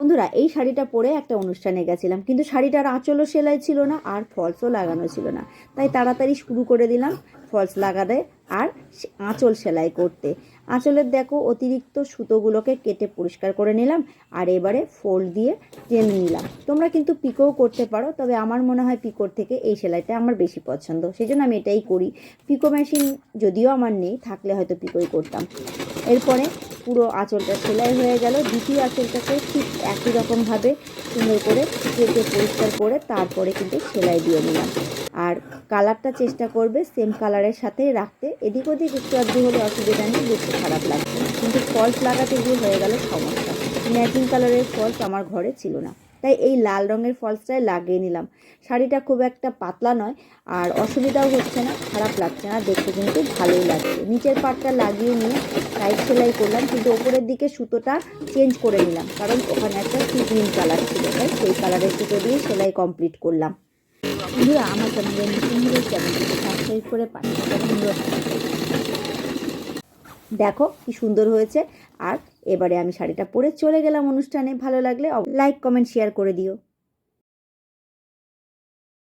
বন্ধুরা, এই শাড়িটা পরে একটা অনুষ্ঠানে গেছিলাম, কিন্তু শাড়িটার আঁচলও সেলাই ছিল না আর ফলসও লাগানো ছিল না। তাই তাড়াতাড়ি শুরু করে দিলাম ফলস লাগাতে আর আঁচল সেলাই করতে। আঁচলের দেখো অতিরিক্ত সুতোগুলোকে কেটে পরিষ্কার করে নিলাম আর এবারে ফোল্ড দিয়ে টেনে নিলাম। তোমরা কিন্তু পিকোও করতে পারো, তবে আমার মনে হয় পিকোর থেকে এই সেলাইটা আমার বেশি পছন্দ। সেই জন্য আমি এটাই করি। পিকো মেশিন যদিও আমার নেই, থাকলে হয়তো পিকোই করতাম। এরপরে পুরো আঁচলটা সেলাই হয়ে গেল। দ্বিতীয় আঁচলটাকে ঠিক একই রকমভাবে সুন্দর করে কেটে পরিষ্কার করে তারপরে কিন্তু সেলাই দিয়ে নিলাম। আর কালারটা চেষ্টা করবে সেম কালারের সাথে রাখতে। এদিক ওদিক একটু আধটু হলে অসুবিধা নেই, দেখতে খারাপ লাগছে কিন্তু ফলস লাগাতে গিয়ে হয়ে গেল সমস্যা। ম্যাচিং কালারের ফলস আমার ঘরে ছিল না। তাই এই লাল রঙের ফলসটাই লাগিয়ে নিলাম। শাড়িটা খুব একটা পাতলা নয় আর অসুবিধাও হচ্ছে না, খারাপ লাগছে না, দেখতে কিন্তু ভালোই লাগছে। নিচের পাটটা লাগিয়ে নিয়ে টাইট সেলাই করলাম, কিন্তু ওপরের দিকে সুতোটা চেঞ্জ করে নিলাম, কারণ ওখানে একটা গ্রিন কালার ছিল, তাই সেই কালারের সুতো দিয়ে সেলাই কমপ্লিট করলাম। আমার চ্যানেলে নতুন চ্যানেলটিকে সাবস্ক্রাইব করে করছি। দেখো কি সুন্দর হয়েছে। আর এবারে আমি শাড়িটা পরে চলে গেলাম অনুষ্ঠানে। ভালো লাগলে লাইক কমেন্ট শেয়ার করে দিও।